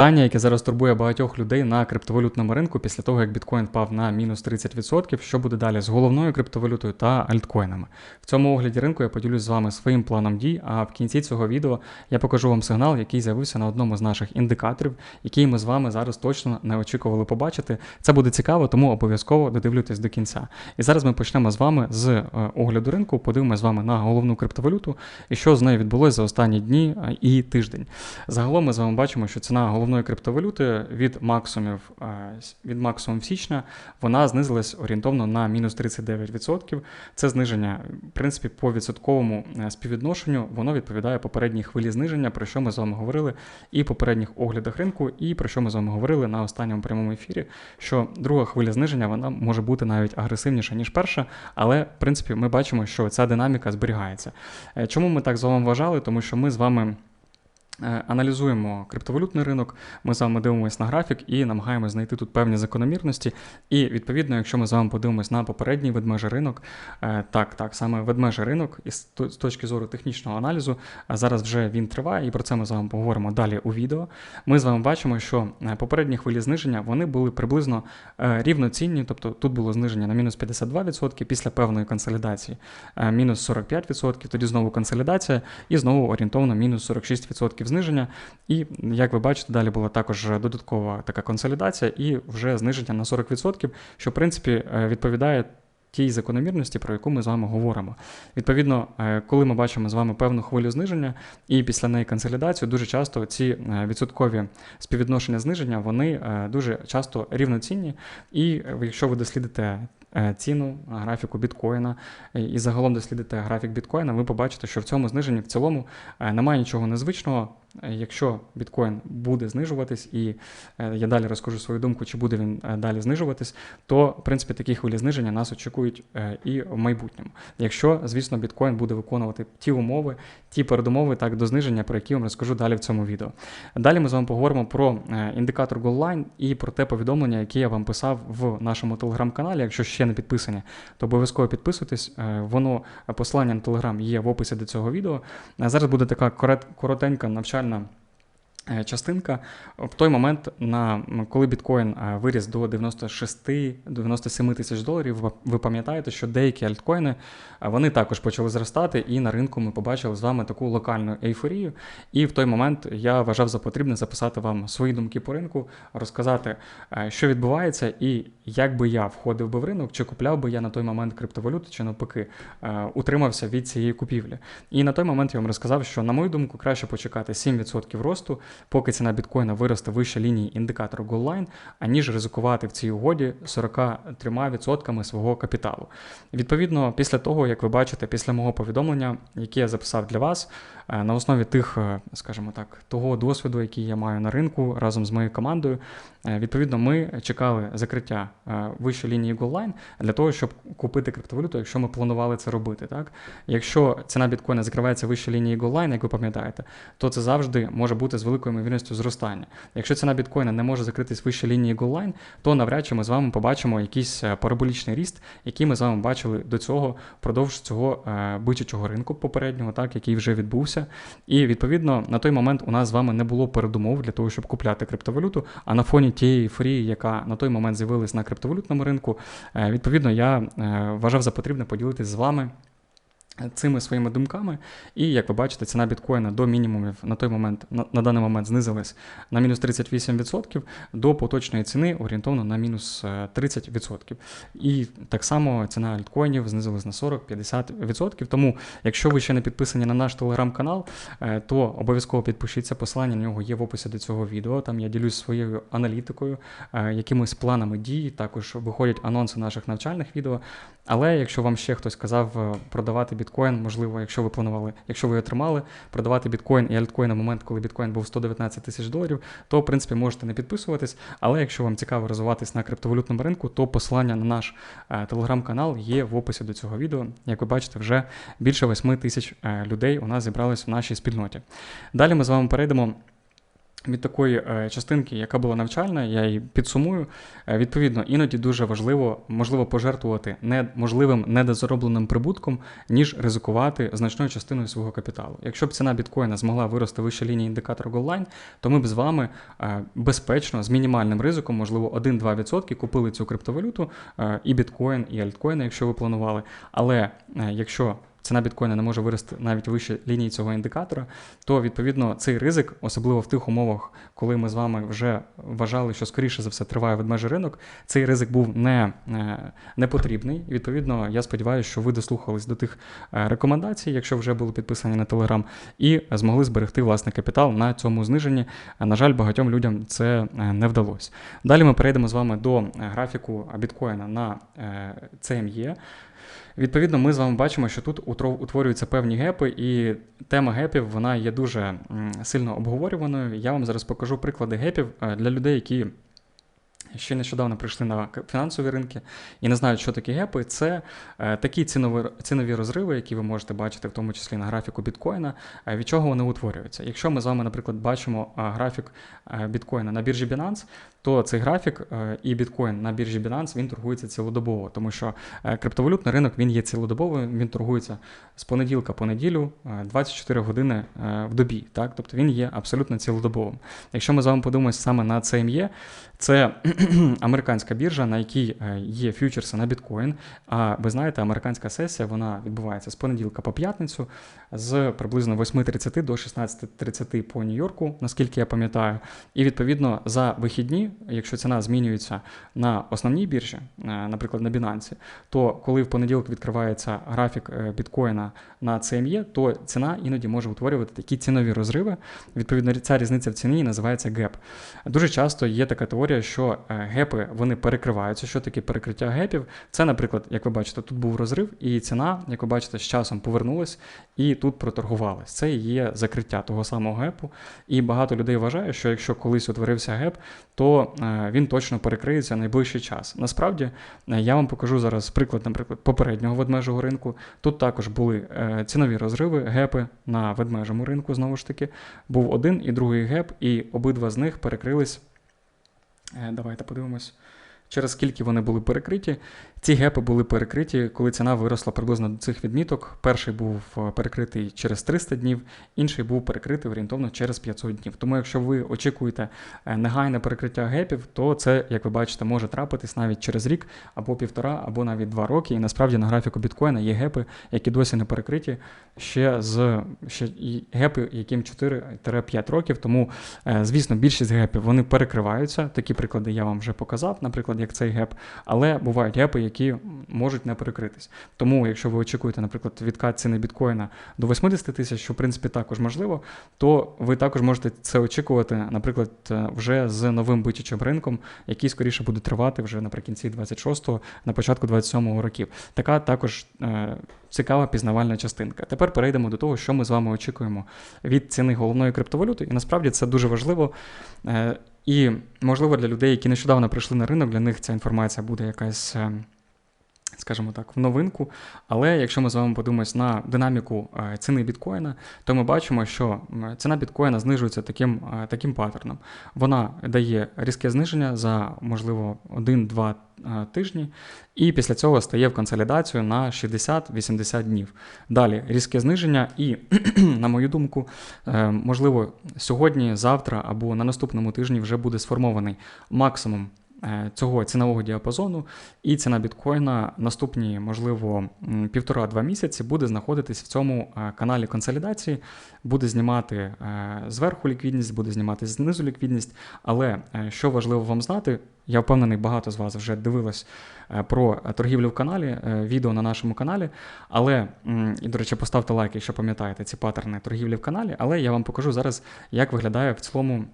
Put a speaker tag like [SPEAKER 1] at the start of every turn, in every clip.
[SPEAKER 1] Питання, яке зараз турбує багатьох людей на криптовалютному ринку після того, як біткоін впав на мінус 30%, що буде далі з головною криптовалютою та альткоїнами. В цьому огляді ринку я поділюсь з вами своїм планом дій, а в кінці цього відео я покажу вам сигнал, який з'явився на одному з наших індикаторів, який ми з вами зараз точно не очікували побачити. Це буде цікаво, тому обов'язково додивлюйтесь до кінця. І зараз ми почнемо з вами з е, огляду ринку, подивимося з вами на головну криптовалюту і що з нею відбулося за останні дні е, і тиждень. Загалом ми з вами бачимо, що ціна головної криптовалюти від максимумів е, від максимум січня вона знизилась орієнтовно на мінус 39%. Це зниження, в принципі, по відсотковому е, співвідношенню воно відповідає попередній хвилі зниження, про що ми з вами говорили і попередніх оглядах ринку, і про що ми з вами говорили на останньому прямому ефірі. Що друга хвиля зниження вона може бути навіть агресивніша ніж перша, але в принципі ми бачимо, що ця динаміка зберігається. Е, Чому ми так з вами вважали? Тому що ми з вами. Е, Аналізуємо криптовалютний ринок, ми з вами дивимося на графік і намагаємося знайти тут певні закономірності. І відповідно, якщо ми з вами подивимось на попередній ведмежий ринок, е, так, так, саме ведмежий ринок, і з точки зору технічного аналізу, зараз вже він триває, і про це ми з вами поговоримо далі у відео. Ми з вами бачимо, що е, попередні хвилі зниження вони були приблизно е, рівноцінні, тобто тут було зниження на мінус 52% після певної консолідації, е, мінус 45%, тоді знову консолідація, і знову орієнтовно мінус 46% зниження. І як ви бачите, далі була також додаткова така консолідація і вже зниження на 40%, що в принципі е, відповідає. Тій закономірності, про яку ми з вами говоримо. Відповідно, е, коли ми бачимо з вами певну хвилю зниження і після неї консолідацію, дуже часто ці е, відсоткові співвідношення зниження вони дуже часто рівноцінні. І якщо ви дослідите ціну графіку біткоїна і загалом дослідите графік біткоїна, ви побачите, що в цьому зниженні в цілому немає нічого незвичного. Якщо біткоін буде знижуватись, і е, я далі розкажу свою думку, чи буде він е, далі знижуватись, то в принципі такі хвилі зниження нас очікують е, і в майбутньому. Якщо, звісно, біткоін буде виконувати ті умови, ті передумови так до зниження, про які я вам розкажу далі в цьому відео. Далі ми з вами поговоримо про індикатор GoalLine і про те повідомлення, яке я вам писав в нашому телеграм-каналі. Якщо ще не підписані, то обов'язково підписуйтесь. Воно посилання на телеграм є в описі до цього відео. Зараз буде така коротенька навчальна. Е, Частинка в той момент, на коли біткоін е, виріс до 96-97 тисяч доларів, ви- пам'ятаєте, що деякі альткоїни е, вони також почали зростати, і на ринку ми побачили з вами таку локальну ейфорію. І в той момент я вважав за потрібне записати вам свої думки по ринку, розказати, е, що відбувається, і як би я входив би в ринок, чи купляв би я на той момент криптовалюту, чи навпаки е, утримався від цієї купівлі. І на той момент я вам розказав, що на мою думку краще почекати 7% росту, поки ціна біткоїна виросте вище лінії індикатору GoalLine, аніж ризикувати в цій угоді 43% свого капіталу. Відповідно, після того, як ви бачите, після мого повідомлення, яке я записав для вас, е, на основі тих, е, скажімо так, того досвіду, який я маю на ринку разом з моєю командою, е, відповідно, ми чекали закриття вище лінії GoalLine для того, щоб купити криптовалюту, якщо ми планували це робити. Так? Якщо ціна біткоїна закривається вище лінії GoalLine, як ви пам'ятаєте, то це завжди може бути з великою ймовірністю зростання. Якщо ціна біткоїна не може закритись вище лінії GoalLine, то навряд чи ми з вами побачимо якийсь е, параболічний ріст, який ми з вами бачили до цього впродовж цього е, бичачого ринку попереднього, так, який вже відбувся. І відповідно на той момент у нас з вами не було передумов для того, щоб купляти криптовалюту. А на фоні тієї ейфорії, яка на той момент з'явилась на криптовалютному ринку, е, відповідно я вважав за потрібне поділитись з вами. Цими своїми думками, і як ви бачите, ціна біткоїна до мінімумів на той момент, на, на даний момент знизилась на мінус 38% до поточної ціни орієнтовно на мінус е, 30%. І так само ціна альткоїнів знизилась на 40-50%. Тому, якщо ви ще не підписані на наш телеграм-канал, е, то обов'язково підпишіться. Посилання на нього є в описі до цього відео. Там я ділюсь своєю аналітикою, е, якимись планами дій. Також виходять анонси наших навчальних відео. Але якщо вам ще хтось казав е, продавати біткоін, можливо, якщо ви планували, якщо ви отримали, продавати біткоін і альткоін на момент, коли біткоін був 119 тисяч доларів, то в принципі можете не підписуватись. Але якщо вам цікаво розвиватись на криптовалютному ринку, то посилання на наш е, телеграм-канал є в описі до цього відео. Як ви бачите, вже більше 8 тисяч е, людей у нас зібрались в нашій спільноті. Далі ми з вами перейдемо від такої е, частинки, яка була навчальна, я її підсумую. Е, відповідно, іноді дуже важливо можливо пожертвувати не можливим недозаробленим прибутком, ніж ризикувати значною частиною свого капіталу. Якщо б ціна біткоїна змогла вирости вище лінії індикатора GoldLine, то ми б з вами е, безпечно з мінімальним ризиком, можливо, 1-2% купили цю криптовалюту і біткоін, і альткоїни, якщо ви планували. Але якщо ціна біткоїна не може вирости навіть вище лінії цього індикатора, то відповідно цей ризик, особливо в тих умовах, коли ми з вами вже вважали, що скоріше за все триває ведмежий ринок, цей ризик був не, е, не потрібний. І відповідно, я сподіваюся, що ви дослухались до тих е, рекомендацій, якщо вже були підписані на Телеграм, і змогли зберегти власний капітал на цьому зниженні. На жаль, багатьом людям це е, не вдалося. Далі ми перейдемо з вами до графіку біткоїна на CME. Відповідно, ми з вами бачимо, що тут утворюються певні гепи, і тема гепів вона є дуже сильно обговорюваною. Я вам зараз покажу приклади гепів е, для людей, які ще нещодавно прийшли на фінансові ринки і не знають, що такі гепи. Це е, такі цінові цінові розриви, які ви можете бачити, в тому числі на графіку біткоїна. Е, від чого вони утворюються? Якщо ми з вами, наприклад, бачимо графік біткоїна на біржі Binance, то цей графік е, і біткоін на біржі Binance він торгується цілодобово, тому що е, криптовалютний ринок він є цілодобовим, він торгується з понеділка по неділю 24 е, години в добі. Так? Тобто він є абсолютно цілодобовим. Якщо ми з вами подивимося саме на CME, це американська біржа, на якій є фьючерси на біткоін. А ви знаєте, американська сесія вона відбувається з понеділка по п'ятницю, з приблизно 8.30 до 16.30 по Нью-Йорку, наскільки я пам'ятаю. І відповідно за вихідні якщо ціна змінюється на основній біржі, е, наприклад, на Binance, то коли в понеділок відкривається графік е, біткоїна на CME, то ціна іноді може утворювати такі цінові розриви. Відповідно, ця різниця в ціні називається геп. Дуже часто є така теорія, що е, гепи вони перекриваються. Що таке перекриття гепів? Це, наприклад, як ви бачите, тут був розрив, і ціна, як ви бачите, з часом повернулась і тут проторгувалась. Це є закриття того самого гепу. І багато людей вважає, що якщо колись утворився геп, то Е, він точно перекриється найближчий час. Насправді, е, я вам покажу зараз приклад, наприклад, попереднього ведмежого ринку. Тут також були е, цінові розриви, гепи на ведмежому ринку, знову ж таки. Був один і другий геп, і обидва з них перекрились. Давайте подивимось через скільки вони були перекриті. Ці гепи були перекриті, коли ціна виросла приблизно до цих відміток. Перший був е, перекритий через 300 днів, інший був перекритий орієнтовно через 500 днів. Тому, якщо ви очікуєте е, негайне перекриття гепів, то це, як ви бачите, може трапитись навіть через рік або півтора, або навіть два роки. І насправді на графіку біткоїна є гепи, які досі не перекриті ще з ще гепи, яким 4-5 років. Тому, е, звісно, більшість гепів вони перекриваються. Такі приклади я вам вже показав, наприклад, як цей геп, але бувають гепи, які можуть не перекритись. Тому, якщо ви очікуєте, наприклад, відкат ціни біткоїна до 80 тисяч, що в принципі також можливо, то ви також можете це очікувати, наприклад, е, вже з новим битічим ринком, який скоріше буде тривати вже наприкінці 26-го, на початку 27-го років. Така також е, цікава пізнавальна частинка. Тепер перейдемо до того, що ми з вами очікуємо від ціни головної криптовалюти, і насправді це дуже важливо. Е, і, можливо, для людей, які нещодавно прийшли на ринок, для них ця інформація буде якась скажімо так, в новинку. Але якщо ми з вами подивимось на динаміку е, ціни біткоїна, то ми бачимо, що ціна біткоїна знижується таким е, таким паттерном. Вона дає різке зниження за, можливо, 1-2 е, тижні, і після цього стає в консолідацію на 60-80 днів. Далі різке зниження, і, на мою думку, можливо, сьогодні, завтра або на наступному тижні вже буде сформований максимум цього цінового діапазону, і ціна біткоїна наступні, можливо, півтора-два місяці буде знаходитись в цьому е, каналі консолідації, буде знімати е, зверху ліквідність, буде знімати знизу ліквідність. Але що важливо вам знати, я впевнений, багато з вас вже дивилось про торгівлю в каналі, відео на нашому каналі. Але, і, до речі, поставте лайк, якщо пам'ятаєте ці паттерни торгівлі в каналі, але я вам покажу зараз, як виглядає в цілому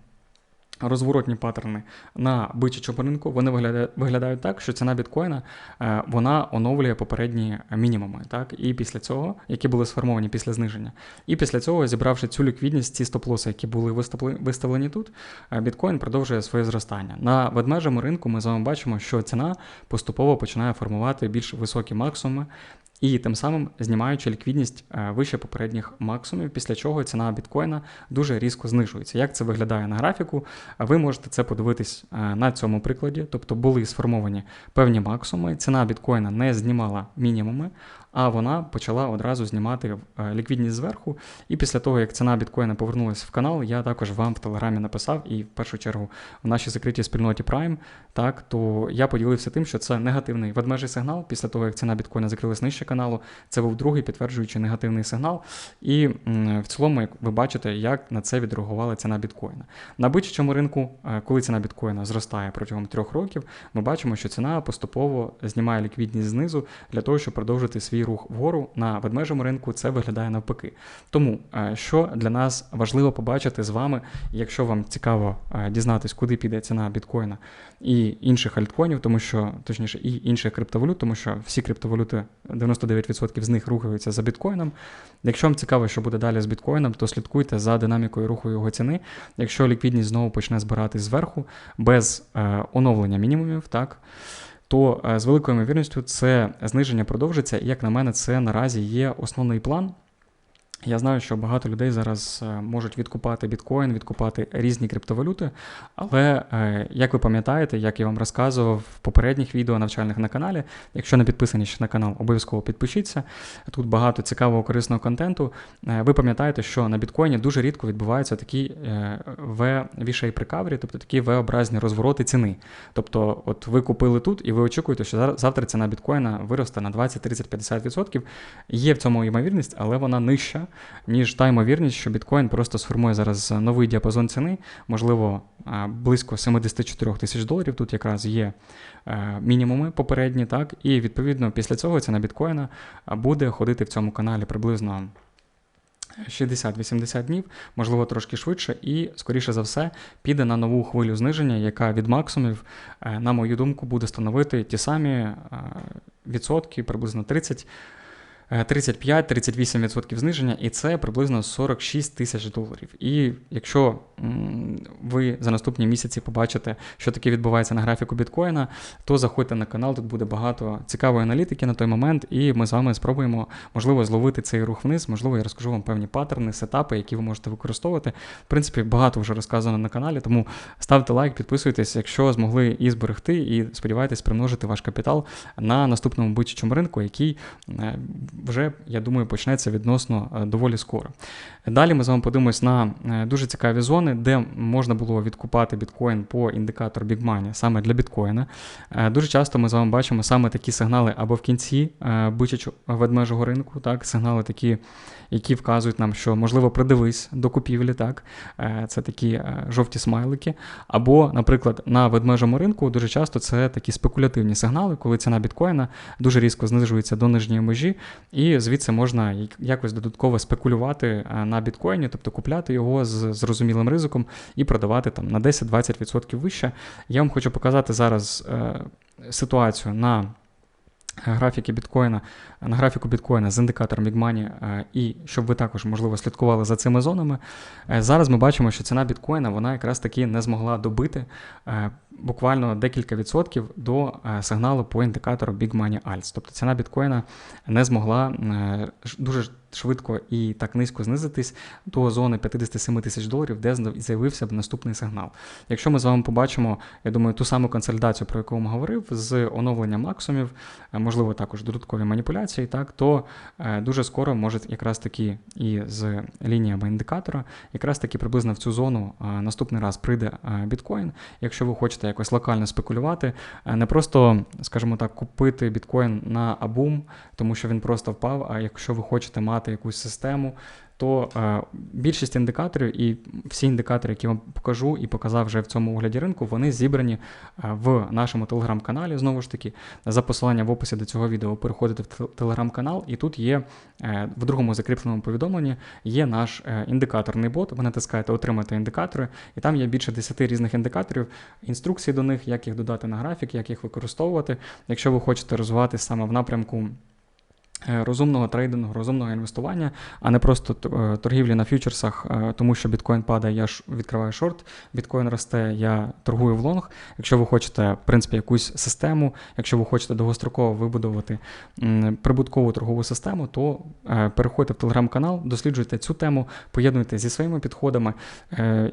[SPEAKER 1] Розворотні паттерни на бичачому ринку вони виглядають виглядають так, що ціна біткоїна е, вона оновлює попередні мінімуми, так і після цього, які були сформовані після зниження. І після цього, зібравши цю ліквідність, ці стоп-лоси, які були виставлені тут, е, біткоін продовжує своє зростання. На ведмежому ринку ми з вами бачимо, що ціна поступово починає формувати більш високі максимуми. І тим самим знімаючи ліквідність е, вище попередніх максимумів, після чого ціна біткоїна дуже різко знижується. Як це виглядає на графіку? Ви можете це подивитись е, на цьому прикладі, тобто були сформовані певні максимуми, ціна біткоїна не знімала мінімуми, а вона почала одразу знімати е, ліквідність зверху. І після того, як ціна біткоїна повернулася в канал, я також вам в телеграмі написав, і в першу чергу в нашій закритій спільноті Prime, так, то я поділився тим, що це негативний ведмежий сигнал. Після того, як ціна біткоїна закрилась нижче каналу, це був другий підтверджуючий негативний сигнал. І в цілому, як ви бачите, як на це відреагувала ціна біткоїна. На бичачому ринку, е, коли ціна біткоїна зростає протягом трьох років, ми бачимо, що ціна поступово знімає ліквідність знизу для того, щоб продовжити свій рух вгору на ведмежому ринку, це виглядає навпаки. Тому е, що для нас важливо побачити з вами, якщо вам цікаво е, дізнатись, куди піде ціна біткоїна і інших альткоїнів, тому що точніше і інших криптовалют, тому що всі криптовалюти 99% з них рухаються за біткоїном. Якщо вам цікаво, що буде далі з біткоїном, то слідкуйте за динамікою руху його ціни. Якщо ліквідність знову почне збиратись зверху без е, оновлення мінімумів, так то е, з великою ймовірністю це зниження продовжиться, і як на мене, це наразі є основний план. Я знаю, що багато людей зараз е, можуть відкупати біткоін, відкупати різні криптовалюти. Але, е, як ви пам'ятаєте, як я вам розказував в попередніх відео навчальних на каналі, якщо не підписані ще на канал, обов'язково підпишіться. Тут багато цікавого корисного контенту. Е, ви пам'ятаєте, що на біткоїні дуже рідко відбуваються такі V-shape recovery, тобто такі V-образні розвороти ціни. Тобто, от ви купили тут, і ви очікуєте, що завтра ціна біткоїна виросте на 20, 30, 50%. Є в цьому ймовірність, але вона нижча ніж та ймовірність, що біткоін просто сформує зараз новий діапазон ціни, можливо, близько 74 тисяч доларів. Тут якраз є е, мінімуми попередні, так, і відповідно після цього ціна біткоїна буде ходити в цьому каналі приблизно. 60-80 днів, можливо, трошки швидше, і, скоріше за все, піде на нову хвилю зниження, яка від максимумів, е, на мою думку, буде становити ті самі е, відсотки, приблизно 30 35-38% е, зниження, і це приблизно 46 тисяч доларів. І якщо ви за наступні місяці побачите, що таке відбувається на графіку біткоїна, то заходьте на канал, тут буде багато цікавої аналітики на той момент, і ми з вами спробуємо, можливо, зловити цей рух вниз, можливо, я розкажу вам певні паттерни, сетапи, які ви можете використовувати. В принципі, багато вже розказано на каналі, тому ставте лайк, підписуйтесь, якщо змогли і зберегти, і сподівайтесь примножити ваш капітал на наступному бичачому ринку, який е, вже, я думаю, почнеться відносно е, доволі скоро. Далі ми з вами подивимось на е, дуже цікаві зони, де можна було відкупати біткоін по індикатору Money саме для біткоїна. Е, дуже часто ми з вами бачимо саме такі сигнали або в кінці бичачого ведмежого ринку, так, сигнали такі які вказують нам, що можливо придивись до купівлі, так це такі жовті смайлики. Або, наприклад, на ведмежому ринку дуже часто це такі спекулятивні сигнали, коли ціна біткоїна дуже різко знижується до нижньої межі, і звідси можна якось додатково спекулювати е, на біткоїні, тобто купляти його з зрозумілим ризиком і продавати там на 10-20% вище. Я вам хочу показати зараз ситуацію на графіки біткоїна, на графіку біткоїна з індикатором Big е, і щоб ви також, можливо, слідкували за цими зонами. Е, зараз ми бачимо, що ціна біткоїна вона якраз таки не змогла добити е, буквально декілька відсотків до сигналу по індикатору Big Money Alts. Тобто ціна біткоїна не змогла дуже швидко і так низько знизитись до зони 57 тисяч доларів, де з'явився б наступний сигнал. Якщо ми з вами побачимо, я думаю, ту саму консолідацію, про яку я говорив, з оновленням максимумів, е, можливо, також додаткові маніпуляції, так, то е, дуже скоро може якраз таки і з лініями індикатора, якраз таки приблизно в цю зону е, наступний раз прийде біткоін. Якщо ви хочете якось локально спекулювати, не просто, скажімо так, купити біткоін на абум, тому що він просто впав. А якщо ви хочете мати якусь систему, то е, більшість індикаторів і всі індикатори, які вам покажу і показав вже в цьому огляді ринку, вони зібрані е, в нашому телеграм-каналі. Знову ж таки, за посиланням в описі до цього відео переходите в телеграм-канал, і тут є е, в другому закріпленому повідомленні є наш індикаторний бот. Ви натискаєте Отримати індикатори, і там є більше 10 різних індикаторів, інструкції до них, як їх додати на графік, як їх використовувати. Якщо ви хочете розвиватися саме в напрямку. Е, розумного трейдингу, розумного інвестування, а не просто е, торгівлі на фьючерсах, е, тому що біткоін падає, я ж відкриваю шорт, біткоін росте, я торгую в лонг. Якщо ви хочете, в принципі, якусь систему, якщо ви хочете довгостроково вибудувати прибуткову торгову систему, то переходьте в телеграм-канал, досліджуйте цю тему, поєднуйте зі своїми підходами.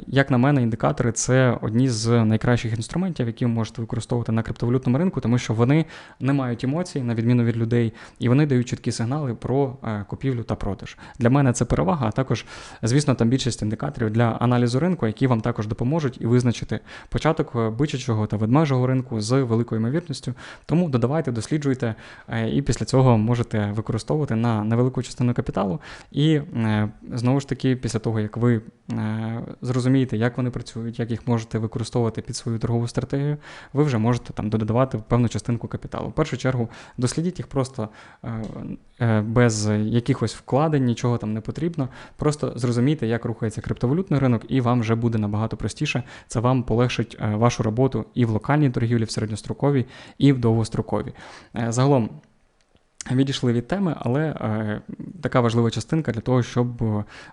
[SPEAKER 1] Як на мене, індикатори це одні з найкращих інструментів, які ви можете використовувати на криптовалютному ринку, тому що вони не мають емоцій, на відміну від людей, і вони дають чіткі сигнали про е, купівлю та продаж. Для мене це перевага, а також, звісно, там більшість індикаторів для аналізу ринку, які вам також допоможуть і визначити початок е, бичачого та ведмежого ринку з великою ймовірністю. Тому додавайте, досліджуйте, е, і після цього можете використовувати на невелику частину капіталу. І знову ж таки, після того, як ви зрозумієте, як вони працюють, як їх можете використовувати під свою торгову стратегію, ви вже можете там додавати певну частинку капіталу. В першу чергу дослідіть їх просто без якихось вкладень, нічого там не потрібно. Просто зрозумійте, як рухається криптовалютний ринок, і вам вже буде набагато простіше. Це вам полегшить е, вашу роботу і в локальній торгівлі, в середньостроковій, і в довгостроковій. Е, загалом. Відійшли від теми, але е, така важлива частинка для того, щоб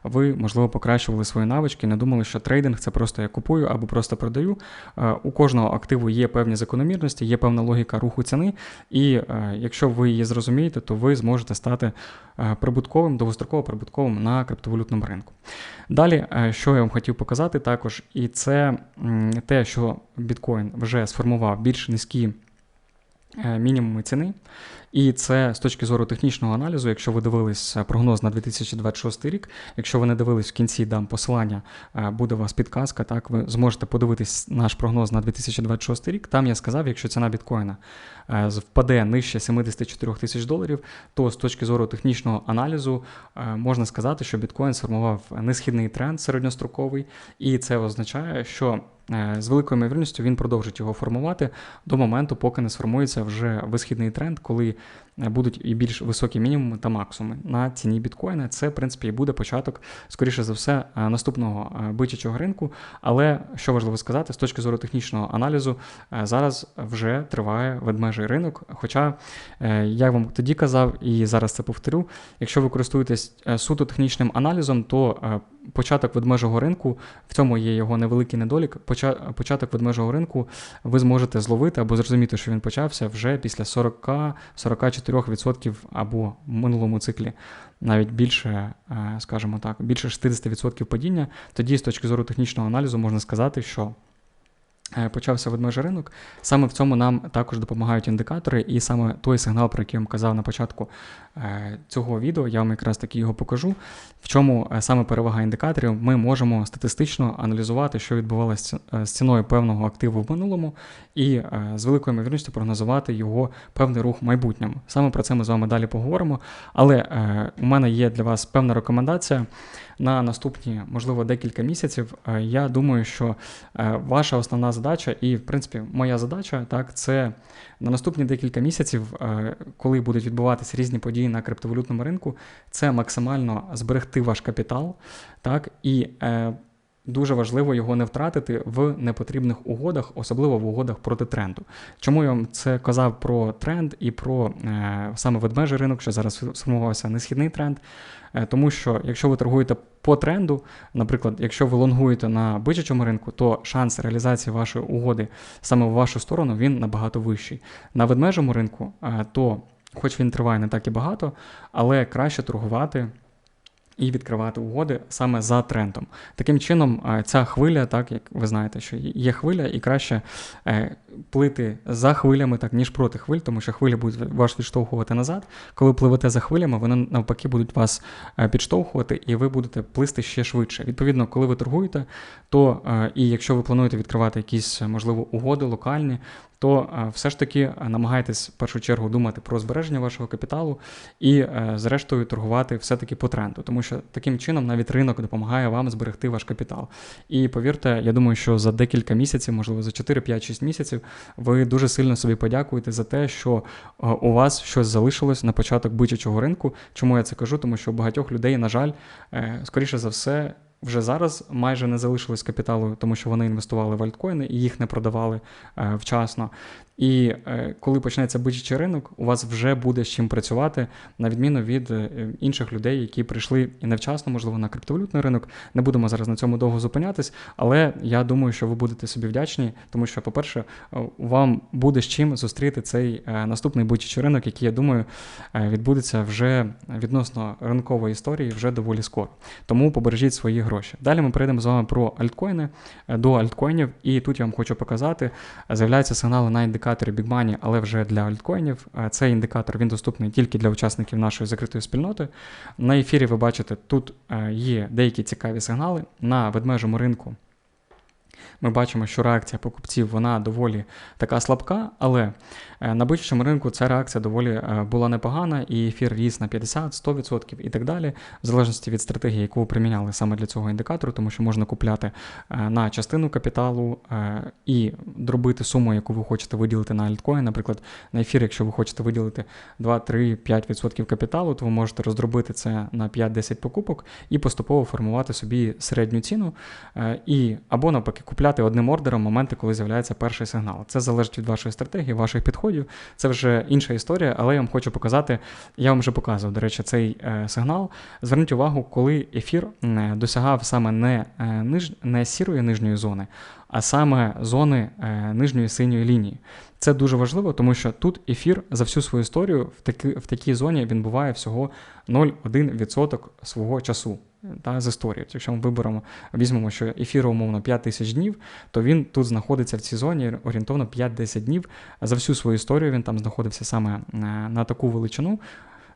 [SPEAKER 1] ви, можливо, покращували свої навички, не думали, що трейдинг це просто я купую або просто продаю. Е, у кожного активу є певні закономірності, є певна логіка руху ціни, і е, якщо ви її зрозумієте, то ви зможете стати е, прибутковим, довгостроково прибутковим на криптовалютному ринку. Далі, е, що я вам хотів показати, також, і це те, що біткоін вже сформував більш низькі мінімуми ціни. І це з точки зору технічного аналізу, якщо ви дивились е, прогноз на 2026 рік, якщо ви не дивились в кінці дам посилання, е, буде у вас підказка. Так, ви зможете подивитись наш прогноз на 2026 рік. Там я сказав, якщо ціна біткоїна е, впаде нижче 74 тисяч доларів, то з точки зору технічного аналізу можна сказати, що біткоін сформував несхідний тренд середньостроковий, і це означає, що з великою ймовірністю він продовжить його формувати до моменту, поки не сформується вже висхідний тренд, коли будуть і більш високі мінімуми та максимуми на ціні біткоїна. Це, в принципі, і буде початок, скоріше за все, е, наступного е, бичачого ринку. Але що важливо сказати, з точки зору технічного аналізу, е, зараз вже триває ведмежий ринок. Хоча, я вам тоді казав, і зараз це повторю, якщо ви користуєтесь суто технічним аналізом, то початок ведмежого ринку, в цьому є його невеликий недолік. Початок ведмежого ринку ви зможете зловити або зрозуміти, що він почався вже після 40-44% або в минулому циклі навіть більше, е, скажімо так, більше 60% падіння. Тоді, з точки зору технічного аналізу, можна сказати, що. Е, почався ведмежий ринок. Саме в цьому нам також допомагають індикатори, і саме той сигнал, про який я вам казав на початку е, цього відео, я вам якраз таки його покажу. В чому е, саме перевага індикаторів, ми можемо статистично аналізувати, що відбувалося з ціною певного активу в минулому, і з великою ймовірністю прогнозувати його певний рух в майбутньому. Саме про це ми з вами далі поговоримо. Але у мене є для вас певна рекомендація на наступні, можливо, декілька місяців. Я думаю, що ваша основна задача, і, в принципі, моя задача так, це на наступні декілька місяців, е, коли будуть відбуватися різні події на криптовалютному ринку, це максимально зберегти ваш капітал, так, і е, Дуже важливо його не втратити в непотрібних угодах, особливо в угодах проти тренду. Чому я вам це казав про тренд і про е, саме ведмежий ринок, що зараз сформувався несхідний тренд? Е, тому що якщо ви торгуєте по тренду, наприклад, якщо ви лонгуєте на бичачому ринку, то шанс реалізації вашої угоди саме в вашу сторону він набагато вищий. На ведмежому ринку, е, то, хоч він триває не так і багато, але краще торгувати і відкривати угоди саме за трендом. Таким чином, е, ця хвиля, так як ви знаєте, що є хвиля, і краще е, плити за хвилями, так ніж проти хвиль, тому що хвилі будуть вас відштовхувати назад. Коли пливете за хвилями, вони навпаки будуть вас е, підштовхувати, і ви будете плисти ще швидше. Відповідно, коли ви торгуєте, то і якщо ви плануєте відкривати якісь можливо угоди локальні, то е, все ж таки е, намагайтесь в першу чергу думати про збереження вашого капіталу і, е, зрештою, торгувати все-таки по тренду, тому що таким чином навіть ринок допомагає вам зберегти ваш капітал. І повірте, я думаю, що за декілька місяців, можливо, за 4, 5, 6 місяців, ви дуже сильно собі подякуєте за те, що у вас щось залишилось на початок бичачого ринку. Чому я це кажу? Тому що багатьох людей, на жаль, скоріше за все вже зараз майже не залишилось капіталу, тому що вони інвестували в альткоїни і їх не продавали е, вчасно. І е, коли почнеться бичачий ринок, у вас вже буде з чим працювати, на відміну від е, інших людей, які прийшли і невчасно, можливо, на криптовалютний ринок. Не будемо зараз на цьому довго зупинятись, але я думаю, що ви будете собі вдячні, тому що, по-перше, вам буде з чим зустріти цей наступний бичачий ринок, який, я думаю, відбудеться вже відносно ринкової історії вже доволі скоро. Тому побережіть свої гроші. Далі ми перейдемо з вами про альткоїни до альткоїнів, і тут я вам хочу показати, з'являються сигнали на індикаторі Big Money, але вже для альткоїнів. Цей індикатор він доступний тільки для учасників нашої закритої спільноти. На ефірі ви бачите, тут є деякі цікаві сигнали на ведмежому ринку. Ми бачимо, що реакція покупців вона доволі така слабка, але Е, на бичачому ринку ця реакція доволі е, була непогана, і ефір ріс на 50-100% і так далі, в залежності від стратегії, яку ви приміняли саме для цього індикатору, тому що можна купляти е, на частину капіталу і дробити суму, яку ви хочете виділити на альткоін. Наприклад, на ефір, якщо ви хочете виділити 2-3-5% капіталу, то ви можете роздробити це на 5-10 покупок і поступово формувати собі середню ціну, і або навпаки купляти одним ордером моменти, коли з'являється перший сигнал. Це залежить від вашої стратегії, ваших підходів. Це вже інша історія, але я вам хочу показати, я вам вже показував, до речі, цей е, сигнал. Зверніть увагу, коли ефір е, досягав саме не е, ниж, не сірої нижньої зони, а саме зони нижньої синьої лінії. Це дуже важливо, тому що тут ефір за всю свою історію в такі, в такій зоні він буває всього 0,1% свого часу та, з історії. Якщо ми виберемо, візьмемо, що ефір, умовно 5 тисяч днів, то він тут знаходиться в цій зоні орієнтовно 5-10 днів. За всю свою історію він там знаходився саме е, на таку величину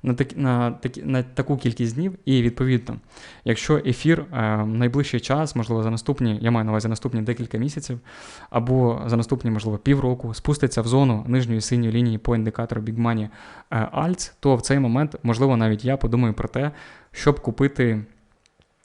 [SPEAKER 1] на так, на, такі, на таку кількість днів, і відповідно, якщо ефір е, найближчий час, можливо, за наступні, я маю на увазі наступні декілька місяців, або за наступні, можливо, півроку, спуститься в зону нижньої синьої лінії по індикатору Big Money е, Alts, то в цей момент, можливо, навіть я подумаю про те, щоб купити.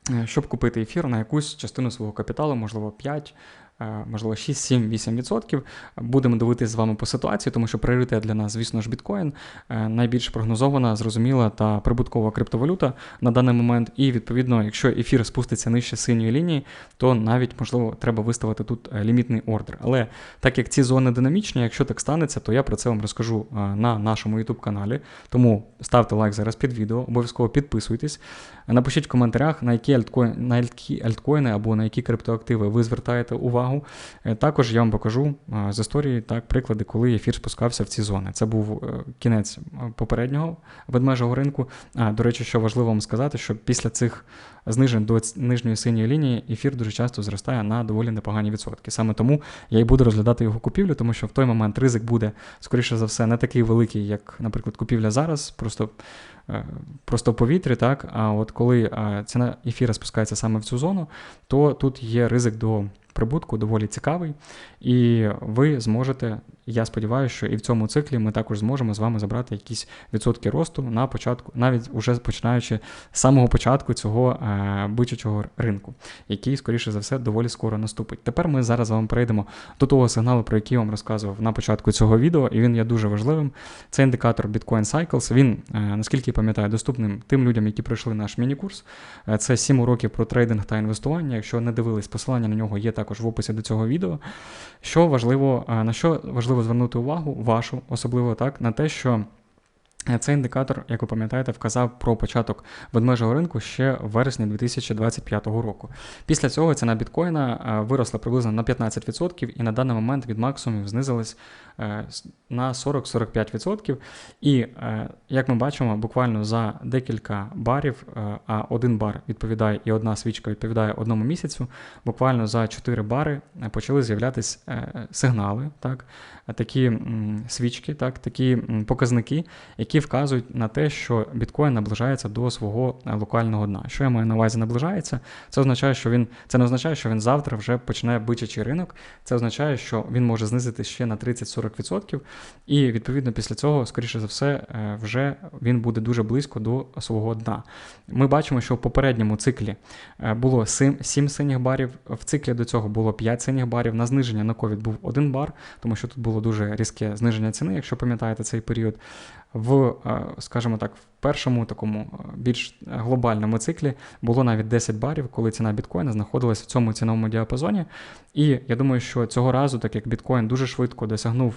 [SPEAKER 1] Е, щоб купити ефір на якусь частину свого капіталу, можливо, 5, Е, можливо, 6-7-8%. Будемо дивитися з вами по ситуації, тому що пріоритет для нас, звісно ж, біткоін е, найбільш прогнозована, зрозуміла та прибуткова криптовалюта на даний момент. І відповідно, якщо ефір спуститься нижче синьої лінії, то навіть можливо треба виставити тут лімітний ордер. Але так як ці зони динамічні, якщо так станеться, то я про це вам розкажу на нашому YouTube каналі. Тому ставте лайк зараз під відео, обов'язково підписуйтесь. Напишіть в коментарях, на які альткоїни, на які альткоїни або на які криптоактиви ви звертаєте увагу. Е, також я вам покажу е, з історії так, приклади, коли ефір спускався в ці зони. Це був е, кінець попереднього ведмежого ринку. А, До речі, що важливо вам сказати, що після цих знижень до нижньої синьої лінії ефір дуже часто зростає на доволі непогані відсотки. Саме тому я й буду розглядати його купівлю, тому що в той момент ризик буде, скоріше за все, не такий великий, як, наприклад, купівля зараз. Просто Просто в повітрі, так, а от коли ціна ефіра спускається саме в цю зону, то тут є ризик до прибутку доволі цікавий, і ви зможете, я сподіваюся, що і в цьому циклі ми також зможемо з вами забрати якісь відсотки росту на початку, навіть уже починаючи з самого початку цього е, бичачого ринку, який, скоріше за все, доволі скоро наступить. Тепер ми зараз з перейдемо до того сигналу, про який я вам розказував на початку цього відео, і він є дуже важливим. Це індикатор Bitcoin Cycles. Він, е, наскільки я пам'ятаю, доступним тим людям, які пройшли наш міні-курс. Е, це 7 уроків про трейдинг та інвестування. Якщо не дивились, посилання на нього є також в описі до цього відео. Що важливо, на що важливо звернути увагу, вашу, особливо так, на те, що цей індикатор, як ви пам'ятаєте, вказав про початок ведмежого ринку ще в вересні 2025 року. Після цього ціна біткоїна е, виросла приблизно на 15% і на даний момент від максимумів знизилась е, на 40-45%. І як ми бачимо, буквально за декілька барів, а один бар відповідає і одна свічка відповідає одному місяцю, буквально за 4 бари почали з'являтися сигнали, так, такі свічки, так, такі показники, які вказують на те, що біткоін наближається до свого е, локального дна. Що я маю на увазі наближається? Це означає, що він це не означає, що він завтра вже почне бичачий ринок. Це означає, що він може знизити ще на 30-40%, і відповідно після цього, скоріше за все, е, вже він буде дуже близько до свого дна. Ми бачимо, що в попередньому циклі е, було 7 синіх барів, в циклі до цього було 5 синіх барів. На зниження на ковід був 1 бар, тому що тут було дуже різке зниження ціни, якщо пам'ятаєте цей період в, е, скажімо так, в першому такому е, більш глобальному циклі було навіть 10 барів, коли ціна біткоїна знаходилась в цьому ціновому діапазоні. І я думаю, що цього разу, так як біткоін дуже швидко досягнув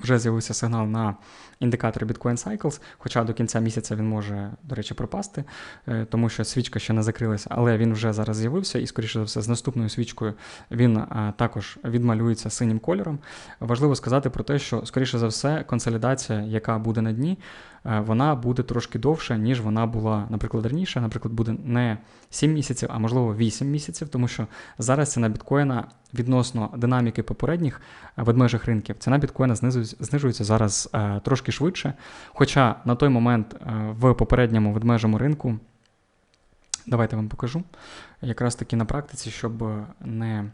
[SPEAKER 1] вже з'явився сигнал на індикатор Bitcoin Cycles, хоча до кінця місяця він може, до речі, пропасти, е, тому що свічка ще не закрилася, але він вже зараз з'явився, і, скоріше за все, з наступною свічкою він також відмалюється синім кольором. Важливо сказати про те, що, скоріше за все, консолідація, яка буде на дні, е, вона буде трошки довша, ніж вона була, наприклад, раніше. Наприклад, буде не 7 місяців, а можливо 8 місяців, тому що зараз ціна біткоїна відносно динаміки попередніх е, ведмежих ринків, ціна біткоїна знижується зараз е, трошки швидше. Хоча на той момент е, в попередньому ведмежому ринку, давайте вам покажу, якраз таки на практиці, щоб не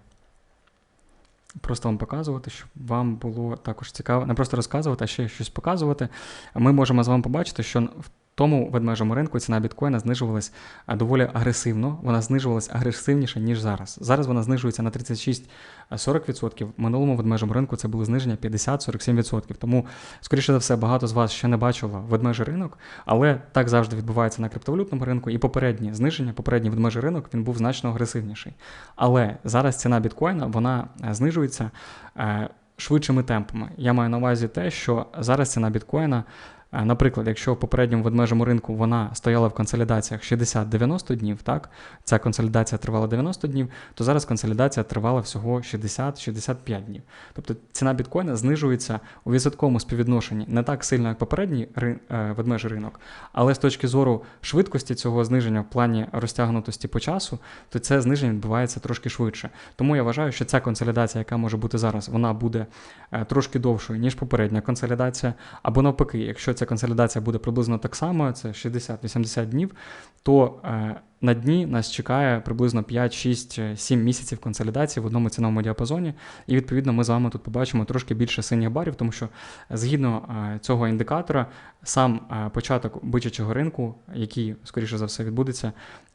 [SPEAKER 1] просто вам показувати, щоб вам було також цікаво, не просто розказувати, а ще щось показувати. Ми можемо з вами побачити, що тому ведмежому ринку ціна біткоїна знижувалась доволі агресивно. Вона знижувалась агресивніше, ніж зараз. Зараз вона знижується на 36-40%. В минулому ведмежому ринку це було зниження 50-47%. Тому, скоріше за все, багато з вас ще не бачило ведмежий ринок, але так завжди відбувається на криптовалютному ринку. І попереднє зниження, попередній ведмежий ринок він був значно агресивніший. Але зараз ціна біткоїна вона е, знижується е, швидшими темпами. Я маю на увазі те, що зараз ціна біткоїна. Е, наприклад, якщо в попередньому ведмежому ринку вона стояла в консолідаціях 60-90 днів, так, ця консолідація тривала 90 днів, то зараз консолідація тривала всього 60-65 днів. Тобто ціна біткоїна знижується у відсотковому співвідношенні не так сильно, як попередній. Е, ведмежий ринок, але з точки зору швидкості цього зниження в плані розтягнутості по часу, то це зниження відбувається трошки швидше. Тому я вважаю, що ця консолідація, яка може бути зараз, вона буде е, трошки довшою, ніж попередня консолідація, або навпаки, якщо ця консолідація буде приблизно так само, це 60-80 днів, то е, на дні нас чекає приблизно 5, 6, 7 місяців консолідації в одному ціновому діапазоні. І відповідно ми з вами тут побачимо трошки більше синіх барів, тому що згідно е, цього індикатора, сам е, початок бичачого ринку, який, скоріше за все, відбудеться,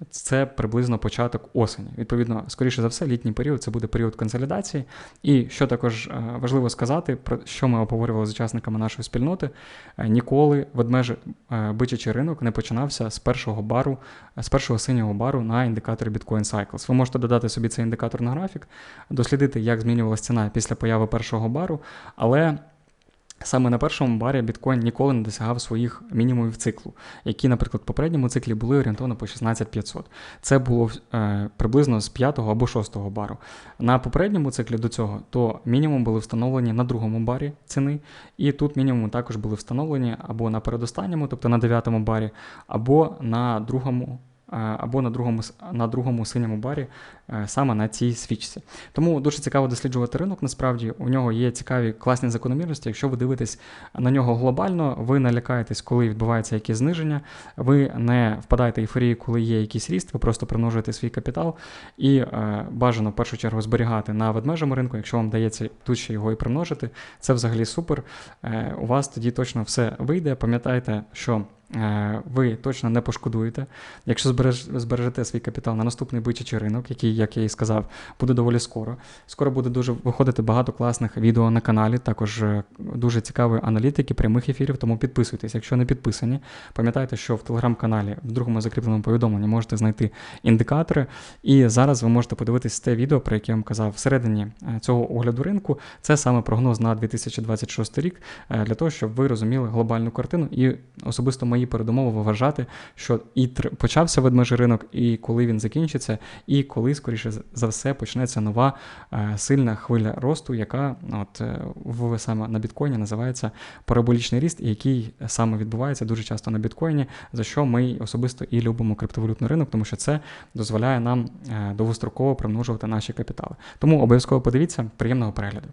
[SPEAKER 1] це приблизно початок осені. Відповідно, скоріше за все, літній період це буде період консолідації. І що також е, важливо сказати, про що ми обговорювали з учасниками нашої спільноти, ніколи ведмежий бичачий ринок не починався з першого бару, з першого синього синього бару на індикаторі Bitcoin Cycles. Ви можете додати собі цей індикатор на графік, дослідити, як змінювалася ціна після появи першого бару, але. Саме на першому барі біткоін ніколи не досягав своїх мінімумів циклу, які, наприклад, в попередньому циклі були орієнтовно по 16500. Це було е, приблизно з 5 або 6 бару. На попередньому циклі до цього то мінімум були встановлені на другому барі ціни, і тут мінімум також були встановлені або на передостанньому, тобто на 9 барі, або на другому або на другому на другому синьому барі саме на цій свічці. Тому дуже цікаво досліджувати ринок. Насправді у нього є цікаві класні закономірності. Якщо ви дивитесь на нього глобально, ви не лякаєтесь, коли відбувається якісь зниження, ви не впадаєте в ейфорію, коли є якийсь ріст, ви просто примножуєте свій капітал і е, бажано в першу чергу зберігати на ведмежому ринку, якщо вам дається тут ще його і примножити, це взагалі супер. Е, у вас тоді точно все вийде. Пам'ятайте, що. Е, ви точно не пошкодуєте. Якщо збережете свій капітал на наступний бичачий ринок, який, як я і сказав, буде доволі скоро. Скоро буде дуже виходити багато класних відео на каналі, також е, дуже цікавої аналітики, прямих ефірів, тому підписуйтесь. Якщо не підписані, пам'ятайте, що в телеграм-каналі в другому закріпленому повідомленні можете знайти індикатори. І зараз ви можете подивитись те відео, про яке я вам казав всередині е, цього огляду ринку. Це саме прогноз на 2026 рік, для того, щоб ви розуміли глобальну картину і особисто мої передумови вважати, що і почався ведмежий ринок, і коли він закінчиться, і коли, скоріше за все, почнеться нова е, сильна хвиля росту, яка от е, в саме на біткоїні називається параболічний ріст, який саме відбувається дуже часто на біткоїні, за що ми особисто і любимо криптовалютний ринок, тому що це дозволяє нам е, довгостроково примножувати наші капітали. Тому обов'язково подивіться, приємного перегляду.